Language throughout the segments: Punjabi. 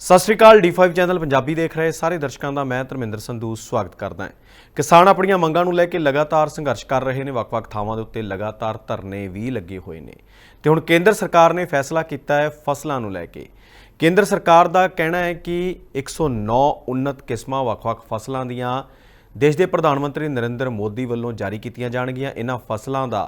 ਸਤਿ ਸ਼੍ਰੀ ਅਕਾਲ D5 ਚੈਨਲ ਪੰਜਾਬੀ ਦੇਖ ਰਹੇ ਸਾਰੇ ਦਰਸ਼ਕਾਂ ਦਾ ਮੈਂ ਧਰਮਿੰਦਰ ਸੰਧੂ ਸਵਾਗਤ ਕਰਦਾ ਹਾਂ। ਕਿਸਾਨ ਆਪਣੀਆਂ ਮੰਗਾਂ ਨੂੰ ਲੈ ਕੇ ਲਗਾਤਾਰ ਸੰਘਰਸ਼ ਕਰ ਰਹੇ ਨੇ, ਵੱਖ-ਵੱਖ ਥਾਵਾਂ ਦੇ ਉੱਤੇ ਲਗਾਤਾਰ ਧਰਨੇ ਵੀ ਲੱਗੇ ਹੋਏ ਨੇ। ਤੇ ਹੁਣ ਕੇਂਦਰ ਸਰਕਾਰ ਨੇ ਫੈਸਲਾ ਕੀਤਾ ਹੈ ਫਸਲਾਂ ਨੂੰ ਲੈ ਕੇ। ਕੇਂਦਰ ਸਰਕਾਰ ਦਾ ਕਹਿਣਾ ਹੈ ਕਿ 109 ਉન્નਤ ਕਿਸਮਾਂ ਵੱਖ-ਵੱਖ ਫਸਲਾਂ ਦੀਆਂ ਦੇਸ਼ ਦੇ ਪ੍ਰਧਾਨ ਮੰਤਰੀ ਨਰਿੰਦਰ ਮੋਦੀ ਵੱਲੋਂ ਜਾਰੀ ਕੀਤੀਆਂ ਜਾਣਗੀਆਂ ਇਹਨਾਂ ਫਸਲਾਂ ਦਾ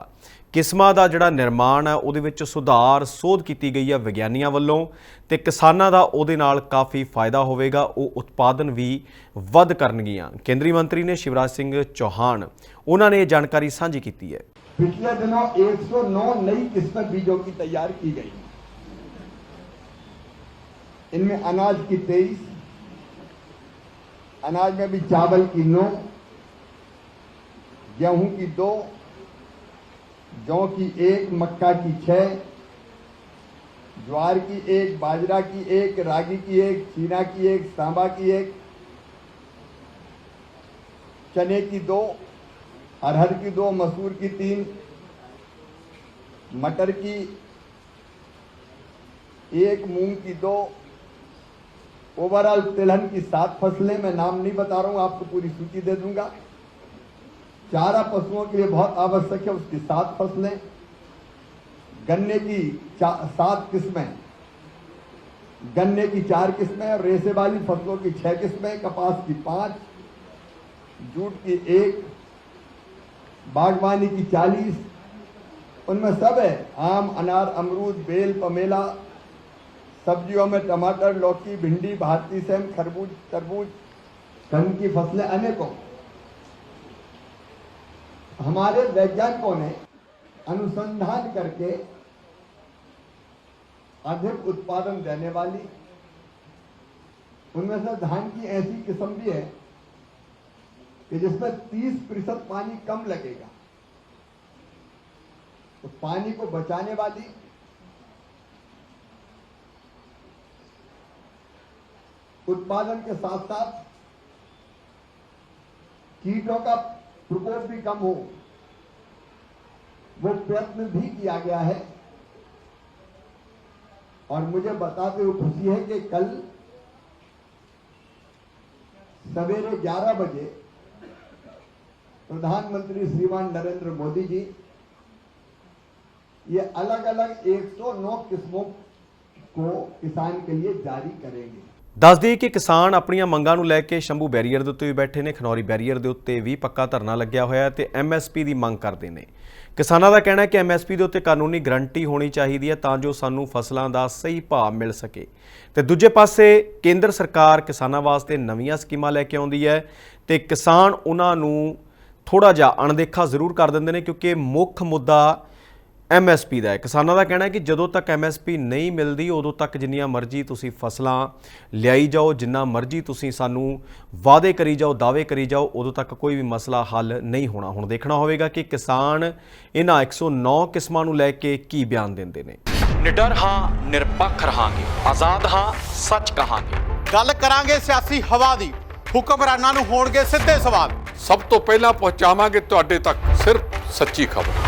ਕਿਸਮਾਂ ਦਾ ਜਿਹੜਾ ਨਿਰਮਾਣ ਹੈ ਉਹਦੇ ਵਿੱਚ ਸੁਧਾਰ ਸੋਧ ਕੀਤੀ ਗਈ ਹੈ ਵਿਗਿਆਨੀਆਂ ਵੱਲੋਂ ਤੇ ਕਿਸਾਨਾਂ ਦਾ ਉਹਦੇ ਨਾਲ ਕਾਫੀ ਫਾਇਦਾ ਹੋਵੇਗਾ ਉਹ ਉਤਪਾਦਨ ਵੀ ਵੱਧ ਕਰਨਗੀਆਂ ਕੇਂਦਰੀ ਮੰਤਰੀ ਨੇ ਸ਼ਿਵਰਾਜ ਸਿੰਘ ਚੌਹਾਨ ਉਹਨਾਂ ਨੇ ਇਹ ਜਾਣਕਾਰੀ ਸਾਂਝੀ ਕੀਤੀ ਹੈ पिछले दिनों 109 नई किस्में बीजों की तैयार की गई इनमें अनाज की तेईस अनाज में भी चावल की नौ गेहूँ की दो, जौ की एक, मक्का की छह, ज्वार की एक, बाजरा की एक, रागी की एक, चीना की एक सांबा की एक, चने की दो, अरहर की दो, मसूर की तीन, मटर की एक, मूंग की दो ओवरऑल तिलहन की सात फ़सलें मैं नाम नहीं बता रहा हूँ, आपको पूरी सूची दे दूँगा। चारा पशुओं के लिए बहुत आवश्यक है उसकी सात फ़सलें। गन्ने की सात किस्में। गन्ने की चार किस्में और रेसे वाली फ़सलों की छह किस्में, कपास की पाँच, जूट की एक, बागवानी की चालीस। उनमें सब है, आम, अनार, अमरूद, बेल, पमेला सब्जियों में टमाटर, लौकी, भिंडी भारतीय सेम, खरबूज, तरबूज कंद की फ़सलें अनेकों। हमारे वैज्ञानिकों ने अनुसंधान करके अधिक उत्पादन देने वाली, उनमें से धान की ऐसी किस्म भी है कि जिसमें 30 प्रतिशत पानी कम लगेगा। तो पानी को बचाने वाली उत्पादन के साथ साथ कीटों का प्रकोप भी कम हो, वो प्रयत्न भी किया गया है। और मुझे बताते हुए खुशी है कि कल सवेरे 11 बजे प्रधानमंत्री श्रीमान नरेंद्र मोदी जी, ये अलग अलग 109 किस्मों को किसान के लिए जारी करेंगे। ਦੱਸਦੀ ਕਿ ਕਿਸਾਨ ਆਪਣੀਆਂ ਮੰਗਾਂ ਨੂੰ ਲੈ ਕੇ ਸ਼ੰਭੂ ਬੈਰੀਅਰ ਦੇ ਉੱਤੇ ਵੀ ਬੈਠੇ ਨੇ। ਖਨੌਰੀ ਬੈਰੀਅਰ ਦੇ ਉੱਤੇ ਵੀ ਪੱਕਾ ਧਰਨਾ ਲੱਗਿਆ ਹੋਇਆ ਹੈ ਤੇ ਐਮਐਸਪੀ ਦੀ ਮੰਗ ਕਰਦੇ ਨੇ। ਕਿਸਾਨਾਂ ਦਾ ਕਹਿਣਾ ਹੈ ਕਿ ਐਮਐਸਪੀ ਦੇ ਉੱਤੇ ਕਾਨੂੰਨੀ ਗਰੰਟੀ ਹੋਣੀ ਚਾਹੀਦੀ ਹੈ ਤਾਂ ਜੋ ਸਾਨੂੰ ਫਸਲਾਂ ਦਾ ਸਹੀ ਭਾਅ ਮਿਲ ਸਕੇ। ਤੇ ਦੂਜੇ ਪਾਸੇ ਕੇਂਦਰ ਸਰਕਾਰ ਕਿਸਾਨਾਂ ਵਾਸਤੇ ਨਵੀਆਂ ਸਕੀਮਾਂ ਲੈ ਕੇ ਆਉਂਦੀ ਹੈ ਤੇ ਕਿਸਾਨ ਉਹਨਾਂ ਨੂੰ ਥੋੜਾ ਜਿਹਾ ਅਣਦੇਖਾ ਜ਼ਰੂਰ ਕਰ ਦਿੰਦੇ ਨੇ ਕਿਉਂਕਿ ਮੁੱਖ ਮੁੱਦਾ ਐਮਐਸਪੀ ਦਾ ਹੈ। ਕਿਸਾਨਾਂ ਦਾ ਕਹਿਣਾ ਹੈ ਕਿ ਜਦੋਂ ਤੱਕ ਐਮਐਸਪੀ ਨਹੀਂ ਮਿਲਦੀ ਉਦੋਂ ਤੱਕ ਜਿੰਨੀਆਂ ਮਰਜ਼ੀ ਤੁਸੀਂ ਫਸਲਾਂ ਲਿਆਈ ਜਾਓ ਜਿੰਨਾ ਮਰਜ਼ੀ ਤੁਸੀਂ ਸਾਨੂੰ ਵਾਅਦੇ ਕਰੀ ਜਾਓ ਦਾਅਵੇ ਕਰੀ ਜਾਓ ਉਦੋਂ ਤੱਕ ਕੋਈ ਵੀ ਮਸਲਾ ਹੱਲ ਨਹੀਂ ਹੋਣਾ। ਹੁਣ ਦੇਖਣਾ ਹੋਵੇਗਾ ਕਿ ਕਿਸਾਨ ਇਹਨਾਂ 109 ਕਿਸਮਾਂ ਨੂੰ ਲੈ ਕੇ ਕੀ ਬਿਆਨ ਦਿੰਦੇ ਨੇ। ਨਿਡਰ ਹਾਂ ਨਿਰਪੱਖ ਰਹਾਂਗੇ। ਆਜ਼ਾਦ ਹਾਂ ਸੱਚ ਕਹਾਂਗੇ। ਗੱਲ ਕਰਾਂਗੇ ਸਿਆਸੀ ਹਵਾ ਦੀ। ਹੁਕਮਰਾਨਾਂ ਨੂੰ ਹੋਣਗੇ ਸਿੱਧੇ ਸਵਾਲ। ਸਭ ਤੋਂ ਪਹਿਲਾਂ ਪਹੁੰਚਾਵਾਂਗੇ ਤੁਹਾਡੇ ਤੱਕ ਸਿਰਫ ਸੱਚੀ ਖਬਰ।